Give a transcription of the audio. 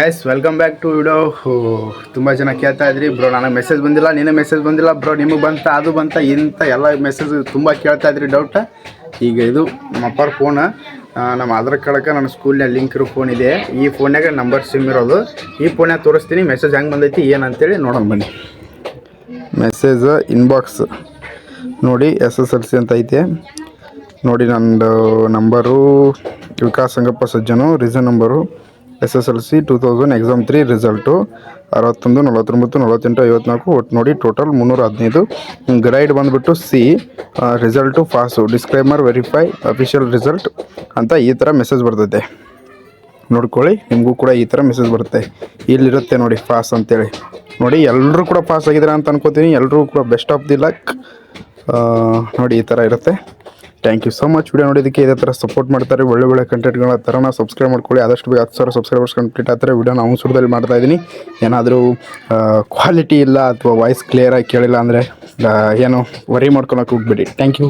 Guys welcome back to video ತುಂಬ ಜನ ಕೇಳ್ತಾ ಇದ್ರಿ. ಬ್ರೋ ನನಗೆ ಮೆಸೇಜ್ ಬಂದಿಲ್ಲ. ನಿನ್ನ ಮೆಸೇಜ್ ಬಂದಿಲ್ಲ. ಬ್ರೋ ನಿಮಗೆ ಬಂತ, ಅದು ಬಂತ ಇಂಥ ಎಲ್ಲ ಮೆಸೇಜ್ ತುಂಬ ಕೇಳ್ತಾ ಇದ್ರಿ ಡೌಟ ಈಗ ಇದು ನಮ್ಮ ಅಪ್ಪರ ಫೋನ್ ನಮ್ಮ ಆಧಾರ್ ಕಾರ್ಡಕ್ಕೆ ನನ್ನ ಸ್ಕೂಲ್ನಾಗ ಲಿಂಕ್ ಇರೋ ಫೋನ್ ಇದೆ. ಈ ಫೋನ್ಯಾಗ ನಂಬರ್ ಸಿಮ್ ಇರೋದು. ಈ ಫೋನ್ಯಾಗ ತೋರಿಸ್ತೀನಿ. ಮೆಸೇಜ್ ಹೆಂಗೆ ಬಂದೈತಿ, ಏನಂತೇಳಿ ನೋಡೋಣ ಬನ್ನಿ. ಮೆಸೇಜ್ ಇನ್ಬಾಕ್ಸ್ ನೋಡಿ ಎಸ್ ಎಸ್ ಎಲ್ ಸಿ ಅಂತ ಐತೆ. ನೋಡಿ, ನಂದು number Vikas Sangappa Sajjan reason number S S L C two thousand exam three result ಅರವತ್ತೊಂದು, ನಲವತ್ತೊಂಬತ್ತು, ನಲವತ್ತೆಂಟು, ಐವತ್ನಾಲ್ಕು, ಒಟ್ಟು ನೋಡಿ ಟೋಟಲ್ ಮುನ್ನೂರ ಹದಿನೈದು. ಗ್ರೈಡ್ ಬಂದುಬಿಟ್ಟು C result pass disclaimer verify official result ಅಂತ ಈ ಥರ ಮೆಸೇಜ್ ಬರ್ತೈತೆ. ನೋಡ್ಕೊಳ್ಳಿ, ನಿಮಗೂ ಕೂಡ ಈ ಥರ ಮೆಸೇಜ್ ಬರುತ್ತೆ. ಇಲ್ಲಿರುತ್ತೆ ನೋಡಿ ಪಾಸ್ ಅಂತೇಳಿ. ನೋಡಿ ಎಲ್ಲರೂ ಕೂಡ ಪಾಸ್ ಆಗಿದ್ದಾರೆ ಅಂತ ಅನ್ಕೋತೀನಿ. ಎಲ್ಲರೂ ಕೂಡ ಬೆಸ್ಟ್ ಆಫ್ ದಿ ಲಕ್ ನೋಡಿ ಈ ಥರ ಇರುತ್ತೆ. Thank you so much video ನೋಡೋದಕ್ಕೆ ಇದೇ ಥರ ಸಪೋರ್ಟ್ ಮಾಡ್ತಾರೆ. ಒಳ್ಳೆ ಒಳ್ಳೆ ಕಂಟೆಂಟ್ಗಳ ಥರನ ಸಬ್ಸ್ಕ್ರೈಬ್ ಮಾಡ್ಕೊಳ್ಳಿ. ಆದಷ್ಟು ಬೇಗ ಹತ್ತು ಸಾವಿರ ಸಬ್ಸ್ಕ್ರೈಬರ್ಸ್ ಕಂಪ್ಲೀಟ್ ಆದರೆ ವಿಡಿಯೋ ನಾವು ಸುರದಲ್ಲಿ ಮಾಡ್ತಾ ಇದ್ದೀನಿ. ಏನಾದರೂ ಕ್ವಾಲಿಟಿ ಇಲ್ಲ ಅಥವಾ ವಾಯ್ಸ್ ಕ್ಲಿಯರಾಗಿ ಕೇಳಿಲ್ಲ ಅಂದರೆ ಏನು ವರಿ ಮಾಡ್ಕೊಳಕ್ಕೆ ಹೋಗ್ಬೇಡಿ. Thank you